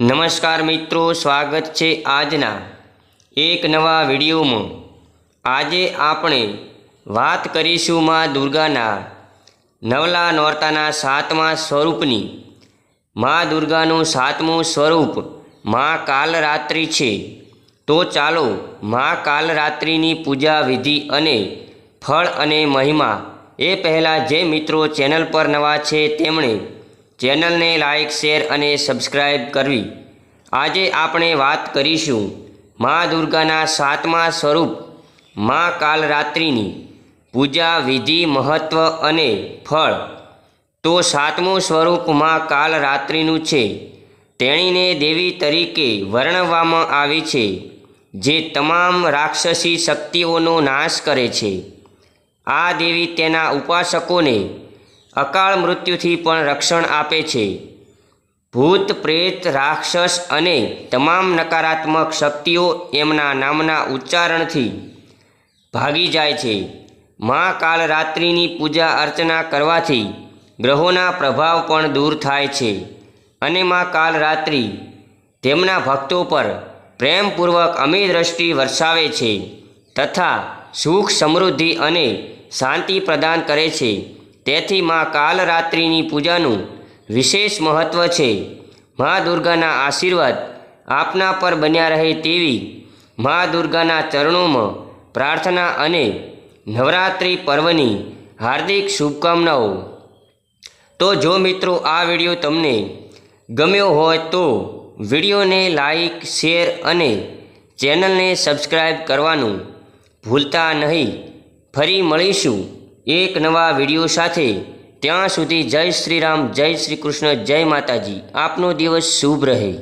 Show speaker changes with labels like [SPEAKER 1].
[SPEAKER 1] નમસ્કાર મિત્રો, સ્વાગત છે આજના એક નવા વિડીયોમાં. આજે આપણે વાત કરીશું માં દુર્ગાના નવલા નોરતાના સાતમા સ્વરૂપની. માં દુર્ગાનું સાતમું સ્વરૂપમાં કાલરાત્રિ છે. તો ચાલો માં કાલરાત્રિની પૂજા વિધિ અને ફળ અને મહિમા એ પહેલાં જે મિત્રો ચેનલ પર નવા છે, તેમણે ચેનલને લાઇક શેર અને સબસ્ક્રાઈબ કરવી. આજે આપણે વાત કરીશું મા દુર્ગાના સાતમા સ્વરૂપ, મા કાલરાત્રિની. પૂજા વિધિ મહત્ત્વ અને ફળ. તો સાતમું સ્વરૂપ મા કાલરાત્રિનું છે. તેણીને દેવી તરીકે વર્ણવવામાં આવી છે, જે તમામ રાક્ષસી શક્તિઓનો નાશ કરે છે. આ દેવી તેના ઉપાસકોને અકાળ મૃત્યુથી પણ રક્ષણ આપે છે. ભૂત, પ્રેત, રાક્ષસ અને તમામ નકારાત્મક શક્તિઓ એમના નામના ઉચ્ચારણથી ભાગી જાય છે. મા કાલરાત્રિની પૂજા અર્ચના કરવાથી ગ્રહોના પ્રભાવ પણ દૂર થાય છે અને મા કાલરાત્રિ તેમના ભક્તો પર પ્રેમપૂર્વક અમી દ્રષ્ટિ વરસાવે છે તથા સુખ સમૃદ્ધિ અને શાંતિ પ્રદાન કરે છે. તેથી મા કાલરાત્રિની પૂજાનું વિશેષ મહત્ત્વ છે. મા દુર્ગાના આશીર્વાદ આપના પર બન્યા રહે તેવી મા દુર્ગાના ચરણોમાં પ્રાર્થના અને નવરાત્રિ પર્વની હાર્દિક શુભકામનાઓ. તો જો મિત્રો આ વીડિયો તમને ગમ્યો હોય તો વિડીયોને લાઈક, શેર અને ચેનલને સબસ્ક્રાઈબ કરવાનું ભૂલતા નહીં. ફરી મળીશું. એક નવા વીડિયો સાથે ત્યાં સુધી જય શ્રી રામ જય શ્રી કૃષ્ણ, જય માતાજી. આપનો દિવસ શુભ રહે.